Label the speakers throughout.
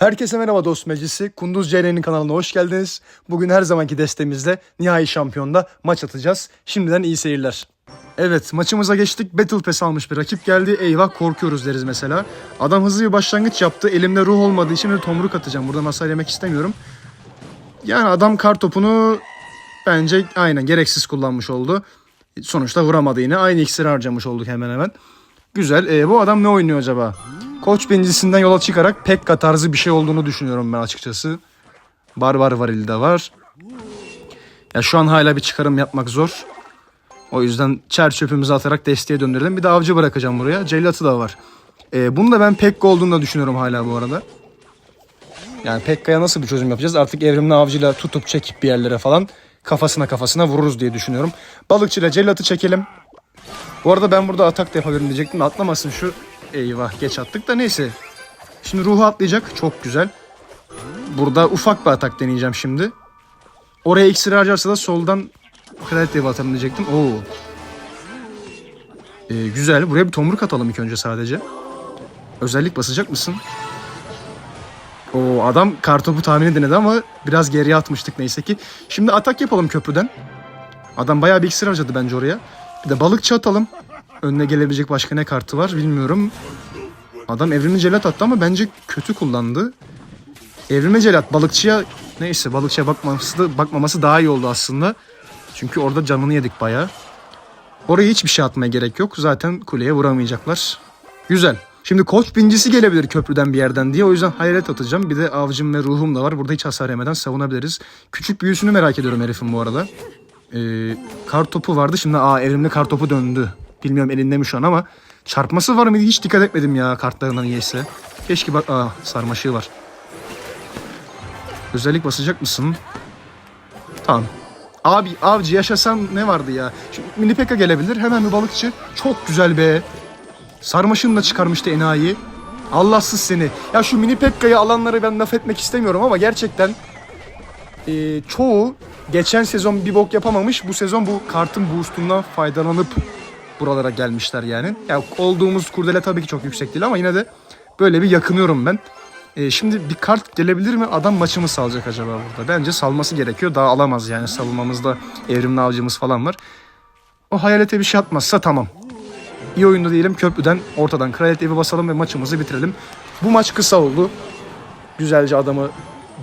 Speaker 1: Herkese merhaba dost meclisi. Kunduz CR'nin kanalına hoş geldiniz. Bugün her zamanki destemizle nihai şampiyonda maç atacağız. Şimdiden iyi seyirler. Evet maçımıza geçtik. Battle Pass almış bir rakip geldi. Eyvah korkuyoruz deriz mesela. Adam hızlı bir başlangıç yaptı. Elimde ruh olmadığı için bir tomruk atacağım. Burada hasar yemek istemiyorum. Yani adam kar topunu bence aynen gereksiz kullanmış oldu. Sonuçta vuramadı yine. Aynı iksiri harcamış olduk hemen hemen. Güzel. Ee, bu adam ne oynuyor acaba? Koç birincisinden yola çıkarak Pekka tarzı bir şey olduğunu düşünüyorum ben açıkçası. Barbar Varil de var. Ya şu an hala bir çıkarım yapmak zor. O yüzden çer çöpümüzü atarak desteğe döndürelim. Bir de avcı bırakacağım buraya. Cellatı da var. Ee, bunu da ben Pekka olduğunu da düşünüyorum hala bu arada. Yani Pekka'ya nasıl bir çözüm yapacağız? Artık evrimli avcıyla tutup çekip bir yerlere falan kafasına kafasına vururuz diye düşünüyorum. Balıkçıyla cellatı çekelim. Bu arada ben burada atak da yapabilirim diyecektim. Atlamasın şu. Eyvah geç attık da neyse. Şimdi ruhu atlayacak. Çok güzel. Burada ufak bir atak deneyeceğim şimdi. Oraya iksir harcarsa da soldan kredi dev atarım diyecektim. Oo. Ee, güzel. Buraya bir tomruk atalım ilk önce sadece. Özellik basacak mısın? O adam kartopu tahmini denedi ama biraz geriye atmıştık neyse ki. Şimdi atak yapalım köprüden. Adam bayağı bir iksir harcadı bence oraya. Bir de balıkçı atalım. Önüne gelebilecek başka ne kartı var bilmiyorum. Adam evrimli celat attı ama bence kötü kullandı. Evrimli celat balıkçıya neyse balıkçıya bakmaması, da, bakmaması daha iyi oldu aslında. Çünkü orada canını yedik bayağı. Oraya hiçbir şey atmaya gerek yok. Zaten kuleye vuramayacaklar. Güzel. Şimdi koç bincisi gelebilir köprüden bir yerden diye. O yüzden hayalet atacağım. Bir de avcım ve ruhum da var. Burada hiç hasar yemeden savunabiliriz. Küçük büyüsünü merak ediyorum herifin bu arada. Ee, kar topu vardı. Şimdi aa evrimli kar topu döndü. Bilmiyorum elinde mi şu an ama çarpması var mıydı hiç dikkat etmedim ya kartlarından niyeyse. Keşke bak aa sarmaşığı var. Özellik basacak mısın? Tamam. Abi avcı yaşasan ne vardı ya? Şimdi mini peka gelebilir. Hemen bir balıkçı. Çok güzel be. Sarmaşığını da çıkarmıştı enayi. Allahsız seni. Ya şu mini pekkayı alanları ben laf etmek istemiyorum ama gerçekten e, çoğu geçen sezon bir bok yapamamış. Bu sezon bu kartın boostundan faydalanıp buralara gelmişler yani. Ya olduğumuz kurdele tabii ki çok yüksek değil ama yine de böyle bir yakınıyorum ben. E, şimdi bir kart gelebilir mi? Adam maçımı salacak acaba burada. Bence salması gerekiyor. Daha alamaz yani savunmamızda evrimli avcımız falan var. O hayalete bir şey atmazsa tamam. İyi oyunda diyelim köprüden ortadan kraliyet evi basalım ve maçımızı bitirelim. Bu maç kısa oldu. Güzelce adamı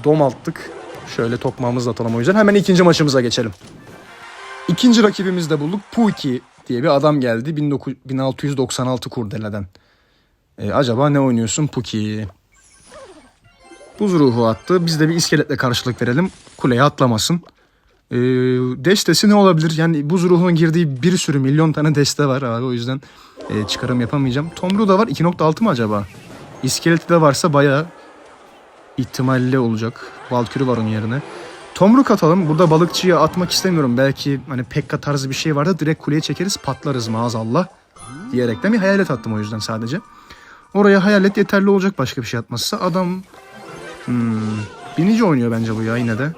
Speaker 1: domalttık. Şöyle tokmağımızla atalım o yüzden. Hemen ikinci maçımıza geçelim. İkinci rakibimizi de bulduk. Puki diye bir adam geldi. 19 1696 kurdeleden. E, acaba ne oynuyorsun Puki? Buz ruhu attı. Biz de bir iskeletle karşılık verelim. Kuleye atlamasın. E, destesi ne olabilir? Yani buz ruhunun girdiği bir sürü milyon tane deste var abi. O yüzden e, çıkarım yapamayacağım. Tomru da var. 2.6 mı acaba? İskeleti de varsa bayağı ihtimalli olacak. Valkürü var onun yerine. Tomruk atalım. Burada balıkçıya atmak istemiyorum. Belki hani Pekka tarzı bir şey vardı. Direkt kuleye çekeriz patlarız maazallah. Diyerekten bir hayalet attım o yüzden sadece. Oraya hayalet yeterli olacak başka bir şey atmazsa. Adam hmm, binici oynuyor bence bu ya yine de.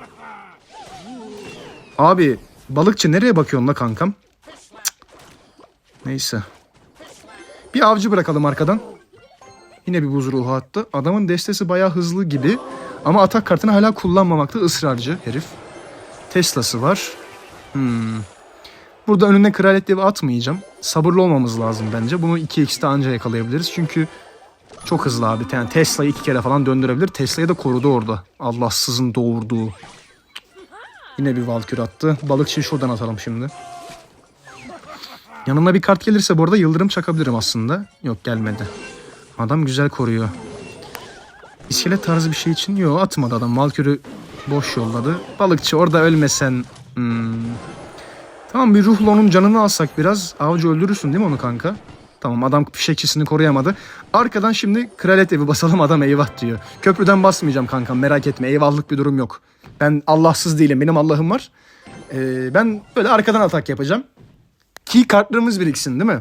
Speaker 1: Abi balıkçı nereye bakıyorsun la kankam? Neyse. Bir avcı bırakalım arkadan. Yine bir buz ruhu attı. Adamın destesi bayağı hızlı gibi. Ama atak kartını hala kullanmamakta ısrarcı herif. Tesla'sı var. Hmm. Burada önüne kraliyet devi atmayacağım. Sabırlı olmamız lazım bence. Bunu 2x'te anca yakalayabiliriz. Çünkü çok hızlı abi. Yani Tesla'yı iki kere falan döndürebilir. Tesla'yı da korudu orada. Allahsızın doğurduğu. Yine bir Valkür attı. Balıkçıyı şuradan atalım şimdi. Yanına bir kart gelirse bu arada yıldırım çakabilirim aslında. Yok gelmedi. Adam güzel koruyor. İskelet tarzı bir şey için yok atmadı adam. Valkür'ü boş yolladı. Balıkçı orada ölmesen. Hmm. Tamam bir ruhla onun canını alsak biraz. Avcı öldürürsün değil mi onu kanka? Tamam adam fişekçisini koruyamadı. Arkadan şimdi kraliyet evi basalım adam eyvah diyor. Köprüden basmayacağım kankam merak etme eyvahlık bir durum yok. Ben Allahsız değilim benim Allah'ım var. Ee, ben böyle arkadan atak yapacağım. Ki kartlarımız biriksin değil mi?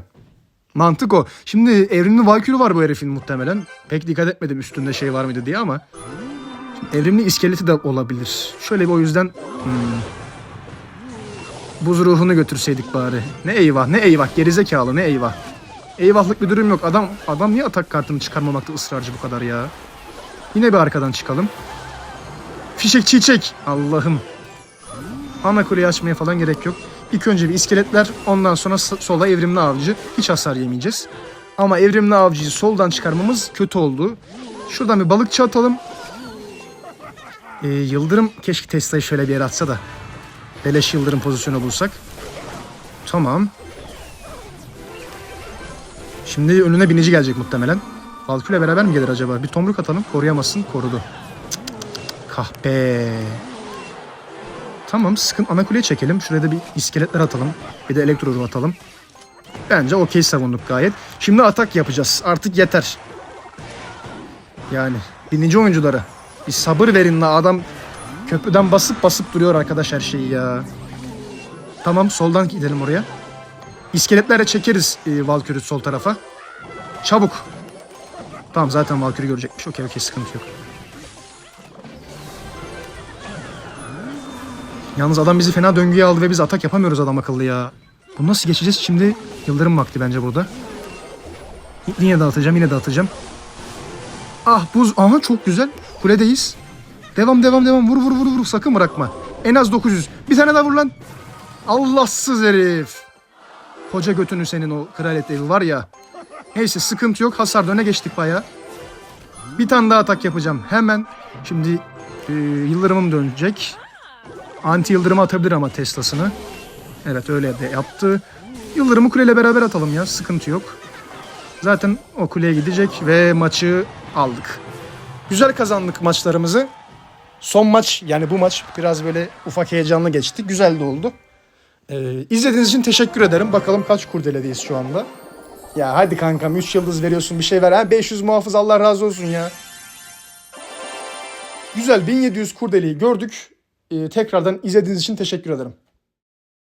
Speaker 1: Mantık o. Şimdi evrimli Valkürü var bu herifin muhtemelen. Pek dikkat etmedim üstünde şey var mıydı diye ama. Şimdi evrimli iskeleti de olabilir. Şöyle bir o yüzden... Hmm, buz ruhunu götürseydik bari. Ne eyvah ne eyvah gerizekalı ne eyvah. Eyvahlık bir durum yok. Adam adam niye atak kartını çıkarmamakta ısrarcı bu kadar ya? Yine bir arkadan çıkalım. Fişek çiçek. Allah'ım. Ana kuleyi açmaya falan gerek yok. İlk önce bir iskeletler ondan sonra sola evrimli avcı. Hiç hasar yemeyeceğiz. Ama evrimli avcıyı soldan çıkarmamız kötü oldu. Şuradan bir balıkçı atalım. Ee, Yıldırım keşke Tesla'yı şöyle bir yere atsa da. Beleş Yıldırım pozisyonu bulsak. Tamam. Şimdi önüne binici gelecek muhtemelen. Valkür'le beraber mi gelir acaba? Bir tomruk atalım. Koruyamazsın. Korudu. Kahpe. Tamam sıkın ana kuleye çekelim. Şuraya da bir iskeletler atalım. Bir de elektro ruh atalım. Bence okey savunduk gayet. Şimdi atak yapacağız. Artık yeter. Yani bininci oyuncuları. Bir sabır verin la adam köprüden basıp basıp duruyor arkadaş her şeyi ya. Tamam soldan gidelim oraya. İskeletlerle çekeriz e, Valkyrie'yi sol tarafa. Çabuk. Tamam zaten Valkyrie görecekmiş. Okey okey sıkıntı yok. Yalnız adam bizi fena döngüye aldı ve biz atak yapamıyoruz adam akıllı ya. Bu nasıl geçeceğiz? Şimdi yıldırım vakti bence burada. Yine dağıtacağım, yine dağıtacağım. Ah buz. Aha çok güzel. Kuledeyiz. Devam devam devam. Vur vur vur vur. Sakın bırakma. En az 900. Bir tane daha vur lan. Allahsız herif. Koca götünü senin o kraliyet evi var ya. Neyse sıkıntı yok. Hasar öne geçtik baya. Bir tane daha atak yapacağım. Hemen. Şimdi e, yıldırımım dönecek. Anti yıldırımı atabilir ama Tesla'sını. Evet öyle de yaptı. Yıldırımı kuleyle beraber atalım ya. Sıkıntı yok. Zaten o kuleye gidecek ve maçı aldık. Güzel kazandık maçlarımızı. Son maç yani bu maç biraz böyle ufak heyecanlı geçti. Güzel de oldu. Ee, izlediğiniz için teşekkür ederim. Bakalım kaç kurdeledeyiz şu anda. Ya hadi kankam 3 yıldız veriyorsun bir şey ver. Ha 500 muhafız Allah razı olsun ya. Güzel 1700 kurdeleyi gördük. Ee, tekrardan izlediğiniz için teşekkür ederim.